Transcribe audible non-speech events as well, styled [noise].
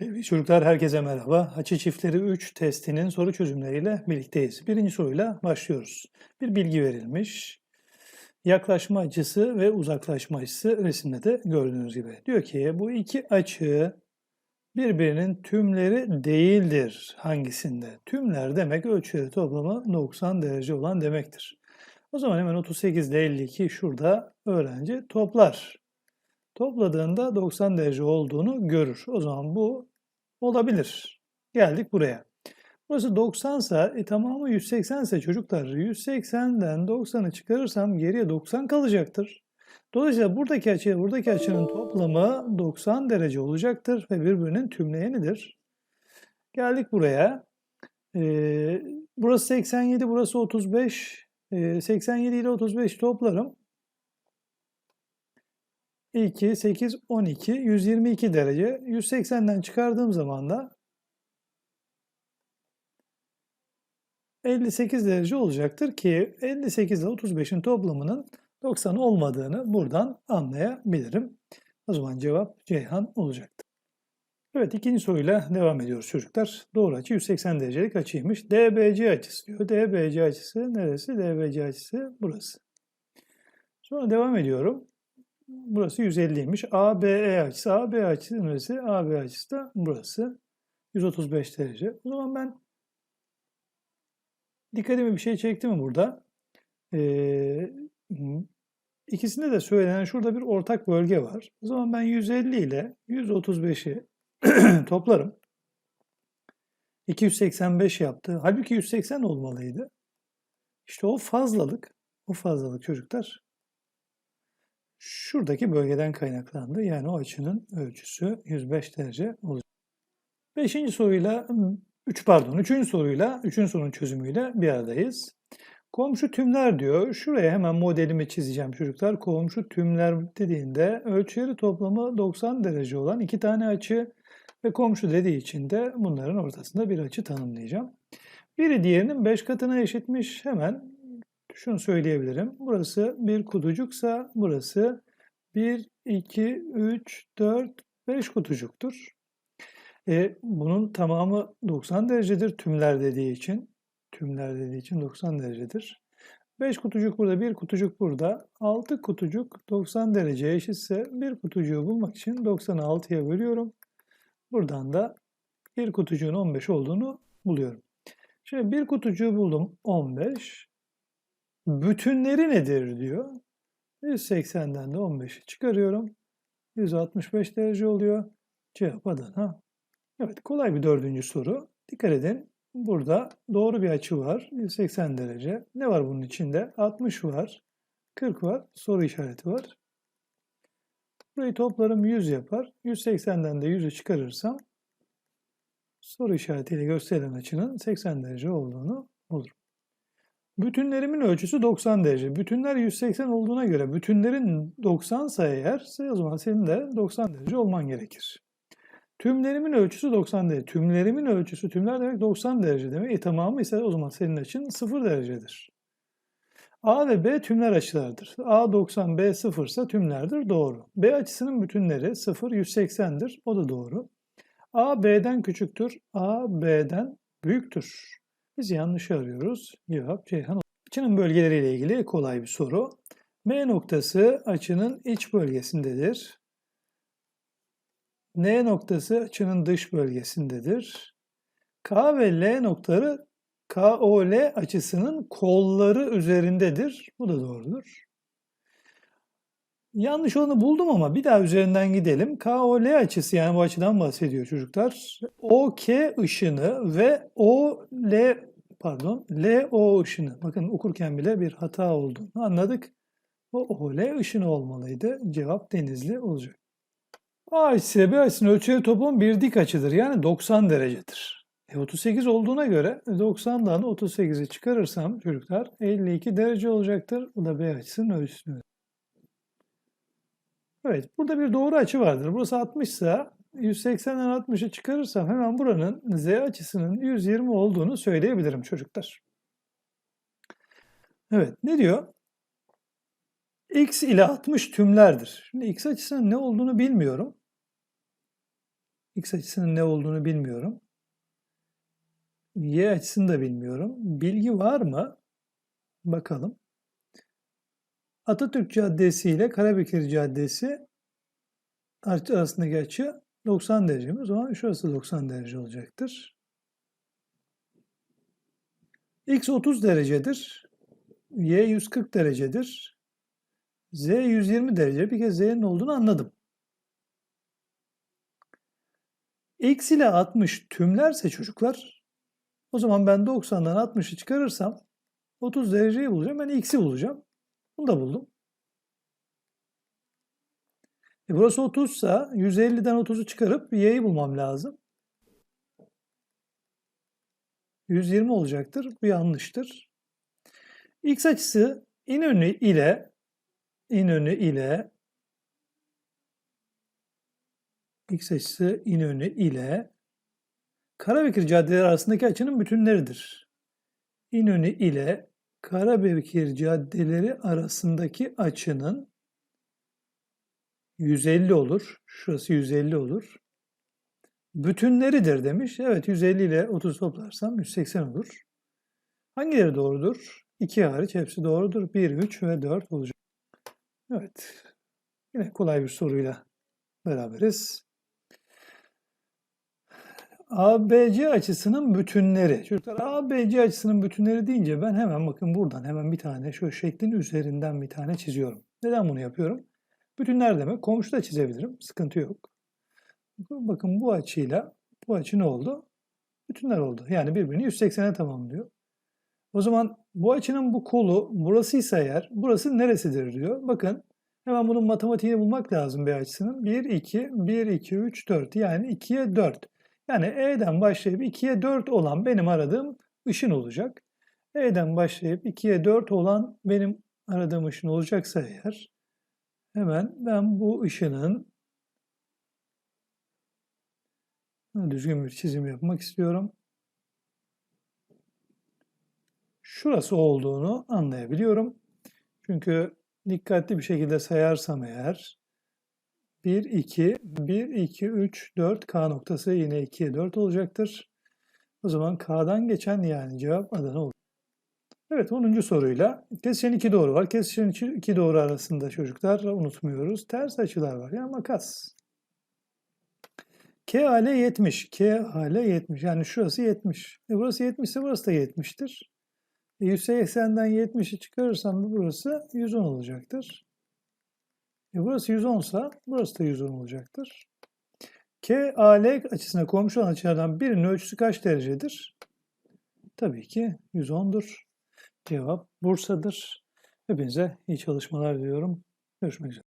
Sevgili çocuklar herkese merhaba. Açı çiftleri 3 testinin soru çözümleriyle birlikteyiz. Birinci soruyla başlıyoruz. Bir bilgi verilmiş. Yaklaşma açısı ve uzaklaşma açısı resimde de gördüğünüz gibi. Diyor ki bu iki açı birbirinin tümleri değildir. Hangisinde? Tümler demek ölçüleri toplamı 90 derece olan demektir. O zaman hemen 38 ile 52 şurada öğrenci toplar. Topladığında 90 derece olduğunu görür. O zaman bu olabilir. Geldik buraya. Burası 90 ise e, tamamı 180 ise çocuklar 180'den 90'ı çıkarırsam geriye 90 kalacaktır. Dolayısıyla buradaki açı buradaki açının toplamı 90 derece olacaktır ve birbirinin tümleyenidir. Geldik buraya. Ee, burası 87, burası 35. Ee, 87 ile 35 toplarım. 2, 8, 12, 122 derece. 180'den çıkardığım zaman da 58 derece olacaktır ki 58 ile 35'in toplamının 90 olmadığını buradan anlayabilirim. O zaman cevap Ceyhan olacaktır. Evet ikinci soruyla devam ediyoruz çocuklar. Doğru açı 180 derecelik açıymış. DBC açısı diyor. DBC açısı neresi? DBC açısı burası. Sonra devam ediyorum. Burası 150'ymiş. ABE açısı. AB açısı neresi? AB açısı da burası. 135 derece. O zaman ben dikkatimi bir şey çekti mi burada? Ee, ikisinde de söylenen şurada bir ortak bölge var. O zaman ben 150 ile 135'i [clears throat] toplarım. 285 yaptı. Halbuki 180 olmalıydı. İşte o fazlalık, o fazlalık çocuklar şuradaki bölgeden kaynaklandı. Yani o açının ölçüsü 105 derece olacak. Beşinci soruyla, 3 pardon, üçüncü soruyla, üçüncü sorunun çözümüyle bir aradayız. Komşu tümler diyor. Şuraya hemen modelimi çizeceğim çocuklar. Komşu tümler dediğinde ölçüleri toplamı 90 derece olan iki tane açı ve komşu dediği için de bunların ortasında bir açı tanımlayacağım. Biri diğerinin 5 katına eşitmiş. Hemen şunu söyleyebilirim. Burası bir kutucuksa burası 1, 2, 3, 4, 5 kutucuktur. E, bunun tamamı 90 derecedir tümler dediği için. Tümler dediği için 90 derecedir. 5 kutucuk burada, bir kutucuk burada. 6 kutucuk 90 dereceye eşitse bir kutucuğu bulmak için 96'ya bölüyorum. Buradan da bir kutucuğun 15 olduğunu buluyorum. Şimdi bir kutucuğu buldum 15. Bütünleri nedir diyor. 180'den de 15'i çıkarıyorum. 165 derece oluyor. Cevap Adana. Evet kolay bir dördüncü soru. Dikkat edin. Burada doğru bir açı var. 180 derece. Ne var bunun içinde? 60 var. 40 var. Soru işareti var. Burayı toplarım 100 yapar. 180'den de 100'ü çıkarırsam soru işaretiyle gösterilen açının 80 derece olduğunu bulurum. Bütünlerimin ölçüsü 90 derece. Bütünler 180 olduğuna göre bütünlerin 90 ise eğer o zaman senin de 90 derece olman gerekir. Tümlerimin ölçüsü 90 derece. Tümlerimin ölçüsü tümler demek 90 derece demek. E tamamı ise o zaman senin açın 0 derecedir. A ve B tümler açılardır. A 90, B 0 ise tümlerdir. Doğru. B açısının bütünleri 0, 180'dir. O da doğru. A B'den küçüktür. A B'den büyüktür. Biz yanlış arıyoruz. Cevap Ceyhan. Açının bölgeleriyle ilgili kolay bir soru. M noktası açının iç bölgesindedir. N noktası açının dış bölgesindedir. K ve L noktaları KOL açısının kolları üzerindedir. Bu da doğrudur. Yanlış olanı buldum ama bir daha üzerinden gidelim. KOL açısı yani bu açıdan bahsediyor çocuklar. OK ışını ve OL pardon LO ışını. Bakın okurken bile bir hata olduğunu anladık. O OL ışını olmalıydı. Cevap denizli olacak. A açısı B açısının ölçüleri toplam bir dik açıdır. Yani 90 derecedir. E 38 olduğuna göre 90'dan 38'i çıkarırsam çocuklar 52 derece olacaktır. Bu da B açısının ölçüsü. Evet, burada bir doğru açı vardır. Burası 60 ise 180'den 60'ı çıkarırsam hemen buranın z açısının 120 olduğunu söyleyebilirim çocuklar. Evet, ne diyor? x ile 60 tümlerdir. Şimdi x açısının ne olduğunu bilmiyorum. X açısının ne olduğunu bilmiyorum. Y açısını da bilmiyorum. Bilgi var mı? Bakalım. Atatürk Caddesi ile Karabekir Caddesi arasındaki açı 90 derece mi? O zaman şurası 90 derece olacaktır. X 30 derecedir. Y 140 derecedir. Z 120 derece. Bir kez Z'nin olduğunu anladım. X ile 60 tümlerse çocuklar o zaman ben 90'dan 60'ı çıkarırsam 30 dereceyi bulacağım. Ben X'i bulacağım. Bunu da buldum. E burası 30 ise 150'den 30'u çıkarıp Y'yi bulmam lazım. 120 olacaktır. Bu yanlıştır. X açısı İnönü ile İnönü ile X açısı İnönü ile Karabekir caddeleri arasındaki açının bütünleridir. İnönü ile Karabekir caddeleri arasındaki açının 150 olur. Şurası 150 olur. Bütünleridir demiş. Evet 150 ile 30 toplarsam 180 olur. Hangileri doğrudur? 2 hariç hepsi doğrudur. 1, 3 ve 4 olacak. Evet. Yine kolay bir soruyla beraberiz. ABC açısının bütünleri. Çocuklar ABC açısının bütünleri deyince ben hemen bakın buradan hemen bir tane şu şeklin üzerinden bir tane çiziyorum. Neden bunu yapıyorum? Bütünler demek. Komşu da çizebilirim. Sıkıntı yok. Bakın bu açıyla bu açı ne oldu? Bütünler oldu. Yani birbirini 180'e tamamlıyor. O zaman bu açının bu kolu burasıysa eğer burası neresidir diyor. Bakın hemen bunun matematiğini bulmak lazım B açısının. 1, 2, 1, 2, 3, 4 yani 2'ye 4. Yani E'den başlayıp 2'ye 4 olan benim aradığım ışın olacak. E'den başlayıp 2'ye 4 olan benim aradığım ışın olacaksa eğer hemen ben bu ışının düzgün bir çizim yapmak istiyorum. Şurası olduğunu anlayabiliyorum. Çünkü dikkatli bir şekilde sayarsam eğer 1, 2, 1, 2, 3, 4 K noktası yine 2'ye 4 olacaktır. O zaman K'dan geçen yani cevap Adana olur. Evet 10. soruyla kesişen iki doğru var. Kesişen iki doğru arasında çocuklar unutmuyoruz. Ters açılar var. Yani makas. K ale 70. K ale 70. Yani şurası 70. E burası 70 ise burası da 70'tir. E 180'den 70'i çıkarırsam burası 110 olacaktır. E burası 110 ise burası da 110 olacaktır. K, A, açısına komşu olan açılardan birinin ölçüsü kaç derecedir? Tabii ki 110'dur. Cevap Bursa'dır. Hepinize iyi çalışmalar diliyorum. Görüşmek üzere.